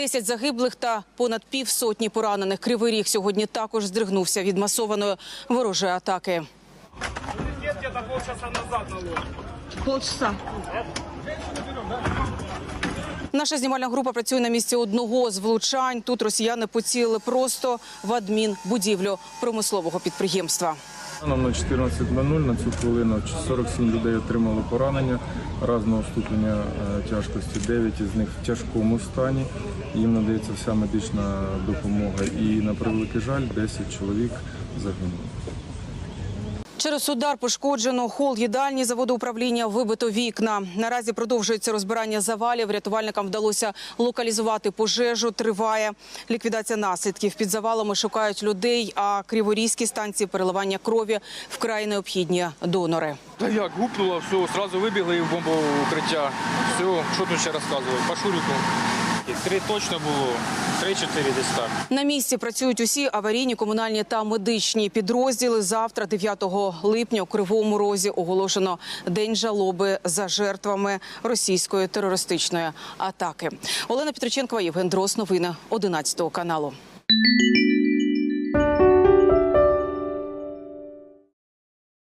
Десять загиблих та понад півсотні поранених. Кривий ріг сьогодні також здригнувся від масованої ворожої атаки. полчаса назад наложен. Полчаса. Наша знімальна група працює на місці одного з влучань. Тут росіяни поцілили просто в адмінбудівлю промислового підприємства. Станом на 14.00 на цю хвилину 47 людей отримали поранення разного ступеня е, тяжкості. 9 із них в тяжкому стані. Їм надається вся медична допомога. І на превеликий жаль, 10 чоловік загинули. Через удар пошкоджено хол їдальні заводу управління вибито вікна. Наразі продовжується розбирання завалів. Рятувальникам вдалося локалізувати пожежу. Триває ліквідація наслідків. Під завалами шукають людей. А криворізькі станції переливання крові вкрай необхідні донори. Та як гупнуло, все, одразу вибігли в бомбове укриття. Все, що тут ще розказувати? По шурику. Три точно було, три-чотири десь так. На місці працюють усі аварійні, комунальні та медичні підрозділи. Завтра, 9 липня, у Кривому Розі оголошено день жалоби за жертвами російської терористичної атаки. Олена Петриченкова, Євген Дрос. Новини 11 каналу.